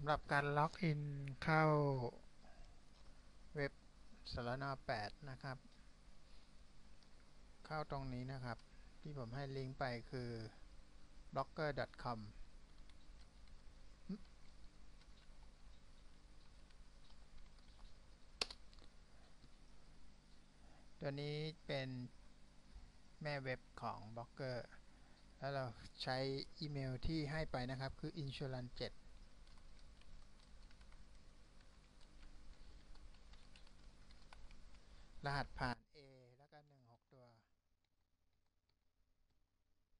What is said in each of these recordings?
ำหรับการล็อกอินเข้าเว็บสารนา8นะครับ เข้าตรงนี้นะครับ ที่ผมให้ลิงก์ไปคือ blogger.com ตัวนี้เป็นแม่เว็บของ b ล็อกเกอร์แล้วเราใช้อีเมลที่ให้ไปนะครับ คือ insurance 7 รหัสผ่าน A แล้วก็1 6ตัว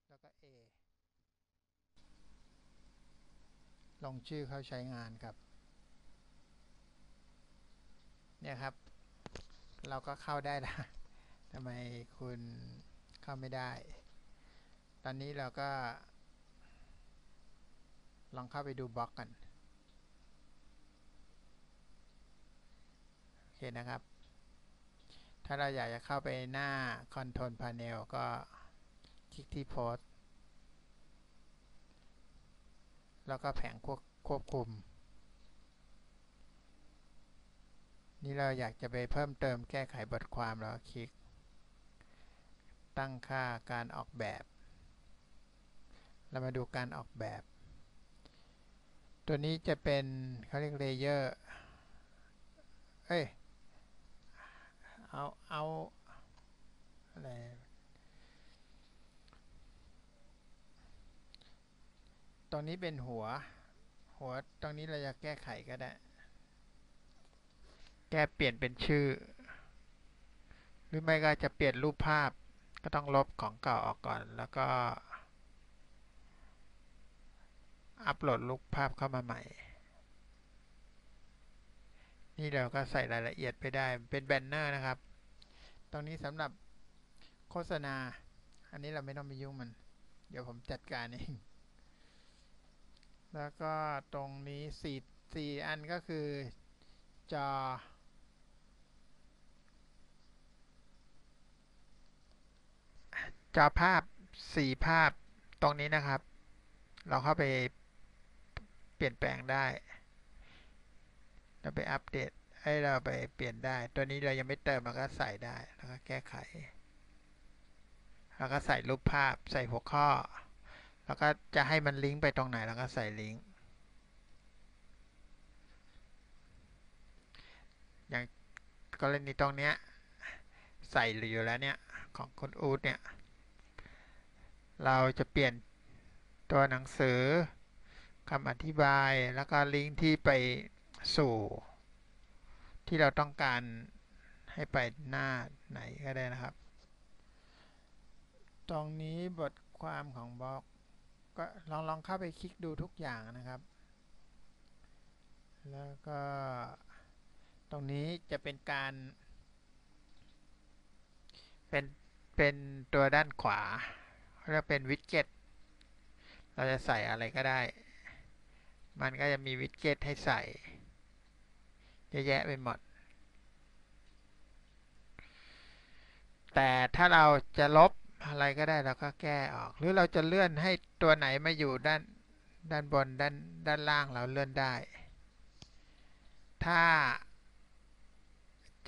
แล้วก็ A ลงชื่อเข้าใช้งานครับ เนี่ยครับ เราก็เข้าได้ล้วทำไมคุณเข้าไม่ได้ ตอนนี้เราก็ ลองเข้าไปดูบล็อกกัน โอเคนะครับ ถ้าเราอยากจะเข้าไปหน้า Control Panel ก็คลิกที่ Post แล้วก็แผงควบควบคุม นี่เราอยากจะไปเพิ่มเติมแก้ไขบทความเราคลิก ตั้งค่าการออกแบบ เรามาดูการออกแบบ ตัวนี้จะเป็นเขาเรียกเลเยอร์ เอ้ย เอาเอาอะไรตรงนี้เป็นหัว หัวตรงนี้เราจะแก้ไขก็ได้ แก้เปลี่ยนเป็นชื่อ หรือไม่ก็จะเปลี่ยนรูปภาพ ก็ต้องลบของเก่าออกก่อน แล้วก็ อัปโหลดรูปภาพเข้ามาใหม่ นี่เราก็ใส่รายละเอียดไปได้ เป็นแบนเนอร์นะครับ ตรงนี้สำหรับโฆษณา อันนี้เราไม่ต้องไปยุ่งมัน เดี๋ยวผมจัดการเอง แล้วก็ตรงนี้สี่สี่อันก็คือจอ จอภาพสี่ภาพตรงนี้นะครับ เราเข้าไปเปลี่ยนแปลงได้ เราไปอัปเดต ให้เราไปเปลี่ยนได้ ตัวนี้เรายังไม่เติมเราก็ใส่ได้ แล้วก็แก้ไข แล้วก็ใส่รูปภาพใส่หัวข้อ แล้วก็จะให้มันลิงก์ไปตรงไหนแล้วก็ใส่ลิงก์ อย่างกรณีตรงเนี้ยใส่อยู่แล้วเนี่ยของคุณอูดเนี่ย เราจะเปลี่ยนตัวหนังสือคำอธิบายแล้วก็ลิงก์ที่ไปสู่ ที่เราต้องการให้ไปหน้าไหนก็ได้นะครับ ตรงนี้บทความของบล็อกก็ลองลองเข้าไปคลิกดูทุกอย่างนะครับ แล้วก็ตรงนี้จะเป็นการเป็นเป็นตัวด้านขวาเรียกเป็นวิดเจ็ตเราจะใส่อะไรก็ได้ มันก็จะมีวิดเจ็ตให้ใส่ อะแยะไปหมด แต่ถ้าเราจะลบอะไรก็ได้เราก็แก้ออก หรือเราจะเลื่อนให้ตัวไหนมาอยู่ด้านด้านบนด้านด้านล่างเราเลื่อนได้ ถ้า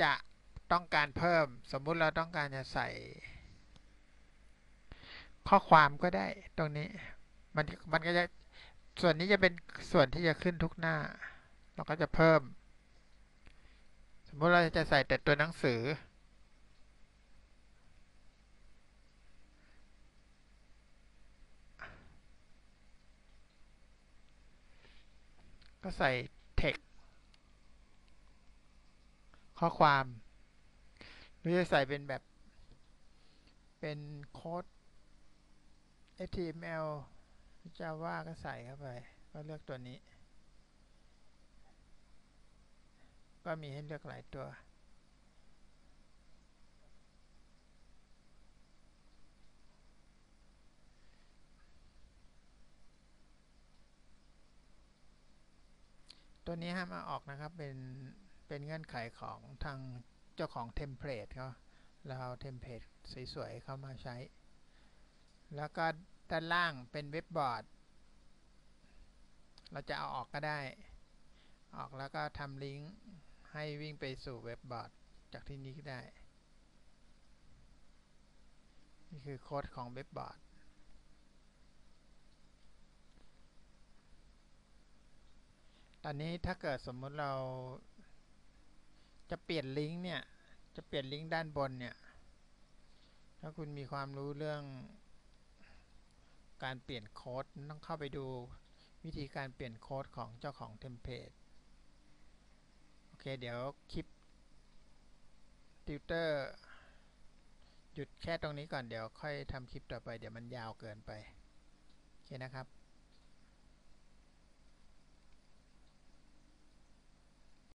จะต้องการเพิ่มสมมุติเราต้องการจะใส่ ข้อความก็ได้ตรงนี้ มันมันก็จะส่วนนี้จะเป็นส่วนที่จะขึ้นทุกหน้า เราก็จะเพิ่ม สมมติเราจะใส่แต่ตัวหนังสือ ก็ใส่ text ข้อความ หรือจะใส่เป็นแบบ เป็นโค้ด HTML Java ก็ใส่เข้าไป ก็เลือกตัวนี้ ก็มีให้เลือกหลายตัว ตัวนี้ห้ามาออกนะครับ เป็น เป็นเงื่อนไขของทางเจ้าของเทมเพลตเขาเราเอาเทมเพลตสวยๆเข้ามาใช้ แล้วก็ด้านล่างเป็นเว็บบอร์ด เราจะเอาออกก็ได้ ออกแล้วก็ทำลิงก์ ให้วิ่งไปสู่เว็บบอร์ดจากที่นี้ก็ได้ นี่คือโค้ดของเว็บบอร์ดตอนนี้ถ้าเกิดสมมติเราจะเปลี่ยนลิงก์เนี่ย จะเปลี่ยนลิงก์ด้านบนเนี่ย ถ้าคุณมีความรู้เรื่องการเปลี่ยนโค้ดต้องเข้าไปดูวิธีการเปลี่ยนโค้ดของเจ้าของเทมเพลต เคเดี๋ยวคลิปติวเตอร์หยุดแค่ตรงนี้ก่อนเดี๋ยวค่อยทำคลิปต่อไปเดี๋ยวมันยาวเกินไป โอเคนะครับ